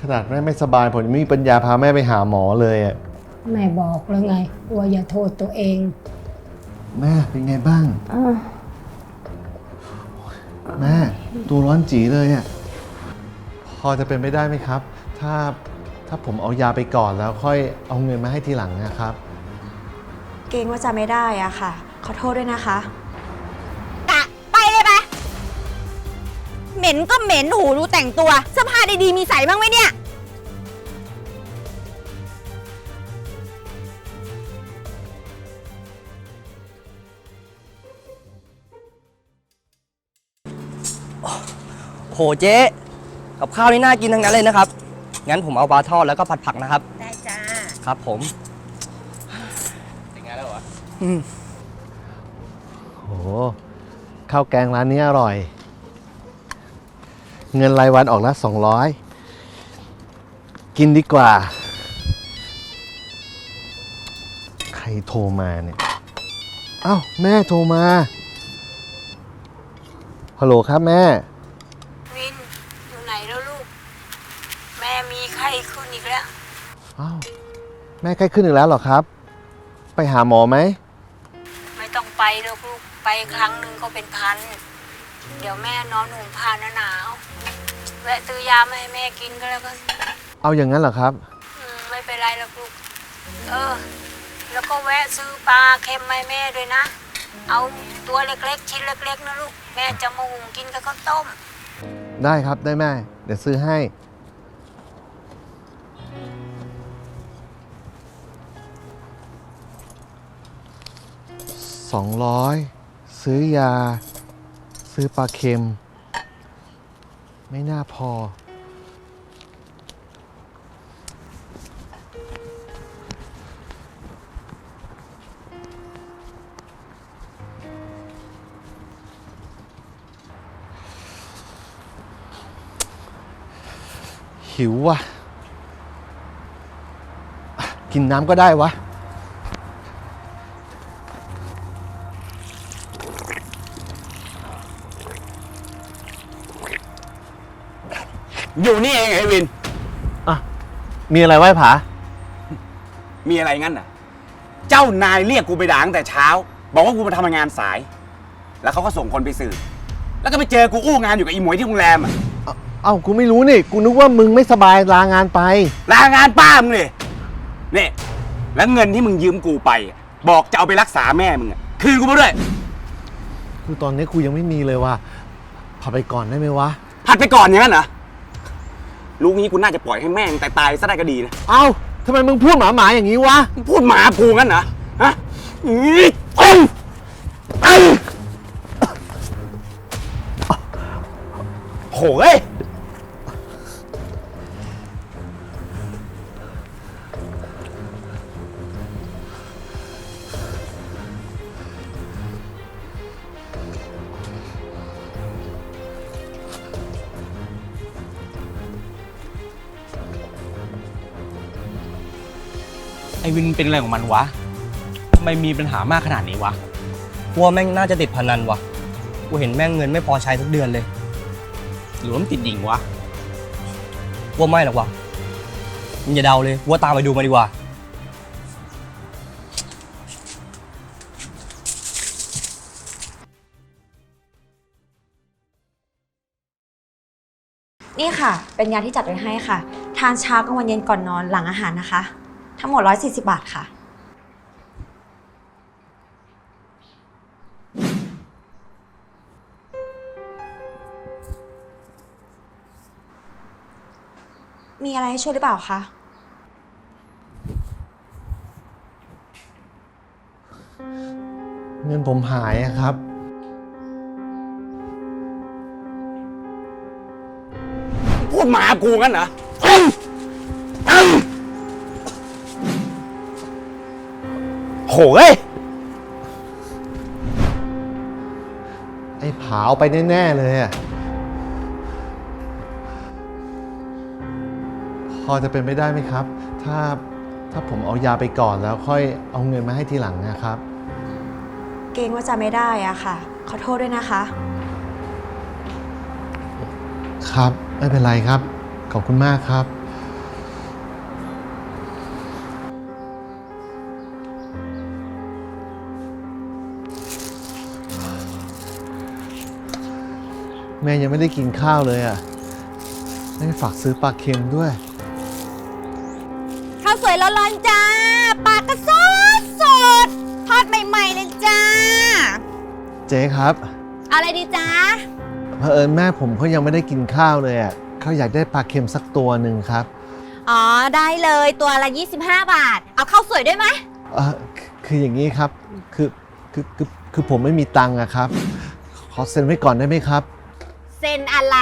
ขนาดแม่ไม่สบายผมยังไม่มีปัญญาพาแม่ไปหาหมอเลยอะแม่บอกแล้วไงว่าอย่าโทษตัวเอง แม่เป็นไงบ้างแม่ตัวร้อนจีเลยอะพอจะเป็นไปได้ไหมครับ ถ้าถ้าผมเอายาไปก่อนแล้วค่อยเอาเงินมาให้ทีหลังนะครับ เกรงว่าจะไม่ได้อะค่ะ ขอโทษด้วยนะคะ ม็นก็เหม็นหูดูแต่งตัวเสื้อผ้าดีๆมีใส่บ้างไหมเนี่ย โหเจ๊กับข้าวนี่น่ากินทั้งนั้นเลยนะครับ งั้นผมเอาปลาทอดแล้วก็ผัดผักนะครับ ได้จ้า ครับผมเป็นไงแล้ววะอืมโอ้โหข้าวแกงร้านนี้อร่อย เงินรายวันออกละสองร้อยกินดีกว่า ใครโทรมาเนี่ยเอ้าแม่โทรมา ฮัลโหลครับแม่ วินอยู่ไหนแล้วลูก แม่มีไข้ขึ้นอีกแล้วเอ้าแม่ใกล้ขึ้นอีกแล้วเหรอครับ ไปหาหมอไหม ไม่ต้องไปหรอกลูก ไปครั้งหนึ่งก็เป็นพัน เดี๋ยวแม่นอนห่มผ้าหนาวๆแวะซื้อยามาให้แม่กินก็แล้วกันเอาอย่างนั้นเหรอครับ อืมไม่เป็นไรหรอกลูก เออ แล้วก็แวะซื้อปลาเค็มมาให้แม่ด้วยนะ เอาตัวเล็กๆ ชิ้นเล็ก ๆ นะลูก แม่จะมาหุงกินกับข้าวต้ม ได้ครับได้แม่ เดี๋ยวซื้อให้ สองร้อยซื้อยา ซื้อปลาเค็ม ไม่น่าพอ หิวว่ะอะกินน้ำก็ได้วะ อยู่นี่เองไอ้วินมีอะไรไหว้ผา มีอะไรงั้นน่ะ เจ้านายเรียกกูไปด่าตั้งแต่เช้า บอกว่ากูมาทำงานสาย แล้วเขาก็ส่งคนไปสืบแล้วก็ไปเจอกูอู้งานอยู่กับอีหมวยที่โรงแรมอะเอ้าเอ้ากูไม่รู้นี่ กูนึกว่ามึงไม่สบายลางานไป ลางานป้ามึงเลยนี่แล้วเงินที่มึงยืมกูไปอะบอกจะเอาไปรักษาแม่มึงอะคืนกูมาด้วยกูตอนนี้กูยังไม่มีเลยว่ะพาไปก่อนได้ไหมวะ ผัดไปก่อนอย่างนั้นเหรอ ลูกนี้กูน่าจะปล่อยให้แม่งแต่ตายซะได้ก็ดีนะ เอ้าทำไมมึงพูดหมาหมาๆอย่างนี้วะ พูดหมาพูงั้นเหรอ ฮะอี๊อึ้งอึ้งโหเอ้ย วินเป็นอะไรของมันวะทำไมมีปัญหามากขนาดนี้วะ กลัวแม่งน่าจะติดพนันวะกูเห็นแม่งเงินไม่พอใช้ทุกเดือนเลยหรือว่ามันติดหญิงวะกลัวไม่หรอกวะมึงอย่าเดาเลยกลัวตามไปดูมาดีกว่า นี่ค่ะ เป็นยาที่จัดไว้ให้ค่ะ ทานเช้ากลางวันเย็นก่อนนอนหลังอาหารนะคะ ทั้งหมด 140 บาทค่ะ มีอะไรให้ช่วยหรือเปล่าคะ เงินผมหายอะครับ พูดหมากูงั้นเหรอ โหเอ้ยไอ้ผาเอาไปแน่ๆเลยอะพอจะเป็นไปได้ไหมครับ ถ้าถ้าผมเอายาไปก่อนแล้วค่อยเอาเงินมาให้ทีหลังนะครับ เกรงว่าจะไม่ได้อะค่ะ ขอโทษด้วยนะคะ ครับ ไม่เป็นไรครับ ขอบคุณมากครับ แม่ยังไม่ได้กินข้าวเลยอะ่ะแม่ฝากซื้อปลาเค็มด้วย ข้าวสวยร้อนๆจ้าปลากระสดสดทอดใหม่ๆเลยจ้า เจ๊ครับเอาอะไรดีจ้าเผอิญแม่ผมเขายังไม่ได้กินข้าวเลยอะ่ะเขาอยากได้ปลาเค็มสักตัวหนึ่งครับอ๋อได้เลยตัวละ 25 บาท เอาข้าวสวยด้วยไหมเออคือคืออย่างนี้ครับ คือคือคือคือผมไม่มีตังค์อะครับ ขอเซ็นไว้ก่อนได้ไหมครับ เซ็นอะไร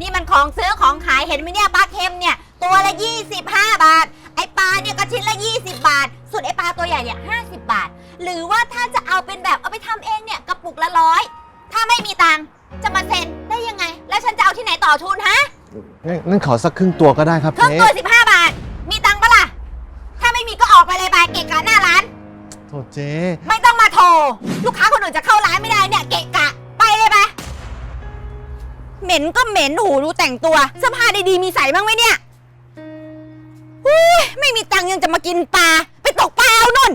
นี่มันของซื้อของขายเห็นไหมเนี่ยปลาเค็มเนี่ย ตัวละ 25 บาท ไอปลาเนี่ยก็ชิ้นละ 20 บาท ส่วนไอปลาตัวใหญ่เนี่ย50 บาท หรือว่าถ้าจะเอาเป็นแบบเอาไปทำเองเนี่ยกระปุกละร้อยถ้าไม่มีตังค์จะมาเซ็นได้ยังไง แล้วฉันจะเอาที่ไหนต่อทุนฮะงั้นงั้นขอสักครึ่งตัวก็ได้ครับครึ่งเจ๊ตัว 15 บาท มีตังค์ปะล่ะถ้าไม่มีก็ออกไปเลยไปเกะกะหน้าร้าน โทษเจ๊ไม่ต้องมาโทรลูกค้าคนอื่นจะเข้าร้านไม่ได้เนี่ยเกะกะไปเลยไป เหม็นก็เหม็นหูดูแต่งตัวเสื้อผ้าดีๆมีใส่บ้างไหมเนี่ยอุ๊ยไม่มีตังค์ยังจะมากินปลาไปตกปลาเอานุ่น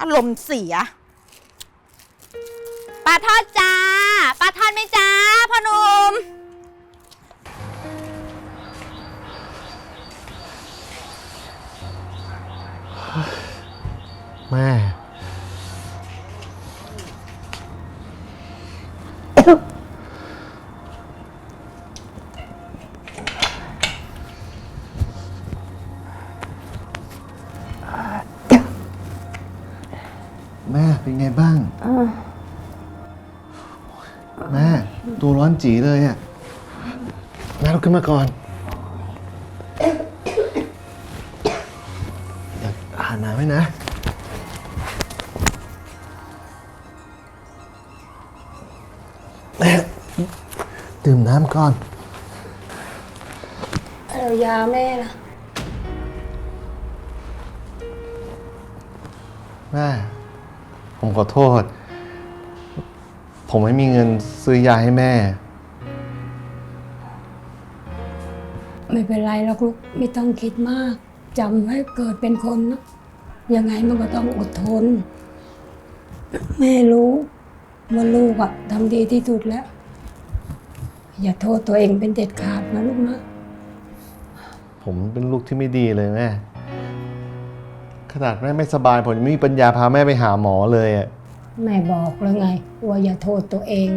อารมณ์เสียปลาทอดจ้าปลาทอดไหมจ้าพ่อหนุ่มแม่ แม่เป็นไงบ้าง แม่ ตัวร้อนจีเลยอะ แม่ลุกขึ้นมาก่อน อยากอ่านน้ำไหมนะ น้ำก่อนเอายาแม่ล่ะแม่ ผมขอโทษ ผมไม่มีเงินซื้อยาให้แม่ ไม่เป็นไรหรอกลูกไม่ต้องคิดมากจำไว้เกิดเป็นคนนะยังไงมันก็ต้องอดทน แม่รู้ว่าลูกอะทำดีที่สุดแล้ว อย่าโทษตัวเองเป็นเด็ดขาดนะลูกนะผมเป็นลูกที่ไม่ดีเลยแม่ ขนาดแม่ไม่สบายผมยังไม่มีปัญญาพาแม่ไปหาหมอเลยอะแม่บอกแล้วไงว่าอย่าโทษตัวเอง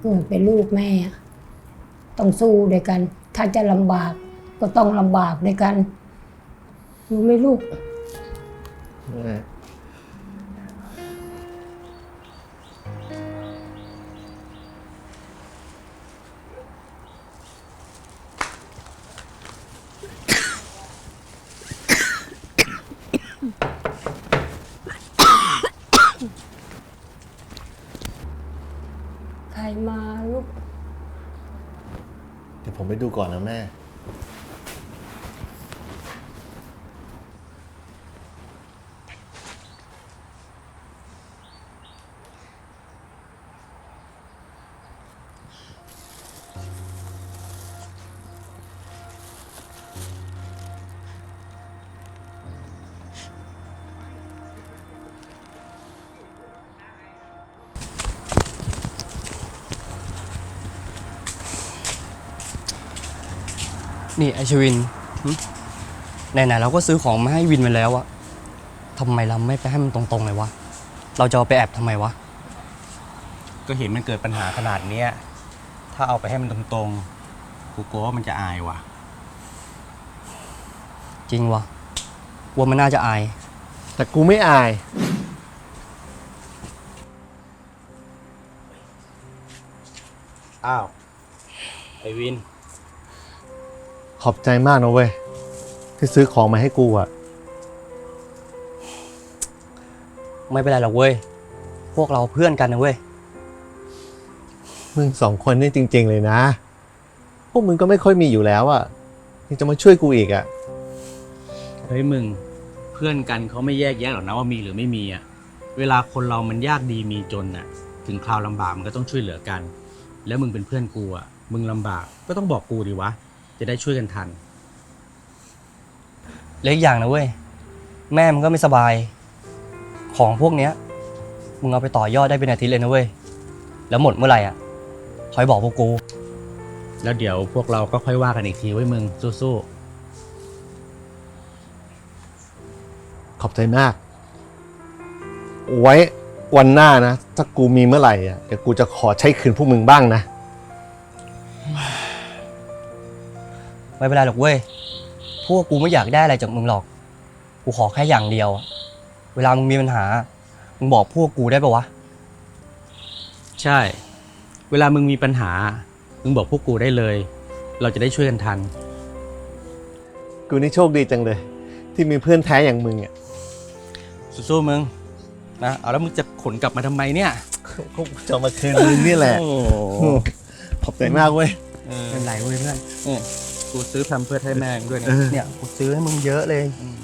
เกิดเป็นลูกแม่อะต้องสู้ด้วยกัน ถ้าจะลำบากก็ต้องลำบากด้วยกันรู้ไหมลูก แม่ ใครมาลูก เดี๋ยวผมไปดูก่อนนะแม่ นี่ไอชวินหึไหนๆเราก็ซื้อของมาให้วินไปแล้วอะทำไมเราไม่ไปให้มันตรงๆเลยวะ เราจะเอาไปแอบทำไมวะ ก็เห็นมันเกิดปัญหาขนาดเนี้ย ถ้าเอาไปให้มันตรงๆ กูกลัวว่ามันจะอายว่ะ จริงวะว่ามันน่าจะอาย แต่กูไม่อาย อ้าว ไอวิน ขอบใจมากนะเว้ย ที่ซื้อของมาให้กูอะไม่เป็นไรหรอกเว้ย พวกเราเพื่อนกันนะเว้ย มึงสองคนนี่จริง ๆ เลยนะ พวกมึงก็ไม่ค่อยมีอยู่แล้วอะยังจะมาช่วยกูอีกอะเฮ้ยมึงเพื่อนกันเขาไม่แยกแยะหรอกนะว่ามีหรือไม่มีอะเวลาคนเรามันยากดีมีจนอะถึงคราวลำบากมันก็ต้องช่วยเหลือกัน แล้วมึงเป็นเพื่อนกูอะมึงลำบากก็ต้องบอกกูดิวะ จะได้ช่วยกันทัน เล็กอย่างนะเว้ย แม่มันก็ไม่สบาย ของพวกเนี้ยมึงเอาไปต่อยอดได้เป็นอาทิตย์เลยนะเว้ย แล้วหมดเมื่อไหร่อะคอยบอกพวกกู แล้วเดี๋ยวพวกเราก็ค่อยว่ากันอีกทีไว้ยมึงสู้ขอบใจมาก ไว้วันหน้านะ ถ้ากูมีเมื่อไหร่อะเดี๋ยวกูจะขอใช้คืนพวกมึงบ้างนะ ไม่เป็นไรหรอกเว้ย พวกกูไม่อยากได้อะไรจากมึงหรอก กูขอแค่อย่างเดียวอะเวลามึงมีปัญหา มึงบอกพวกกูได้ปะวะๆใช่ เวลามึงมีปัญหา มึงบอกพวกกูได้เลย เราจะได้ช่วยกันทัน กูนี่โชคดีจังเลย ที่มีเพื่อนแท้อย่างมึงอะสู้ๆมึงนะ เอาแล้วมึงจะขนกลับมาทำไมเนี่ยพวกจะมาคืนมึงนี่แหละโอ้ขอบใจมากเว้ยเออเป็นไรเว้ยเพื่อน กูซื้อแพมเพิร์สให้แม่งด้วยนะเออเนี่ยกูซื้อให้มึงเยอะเลยอืม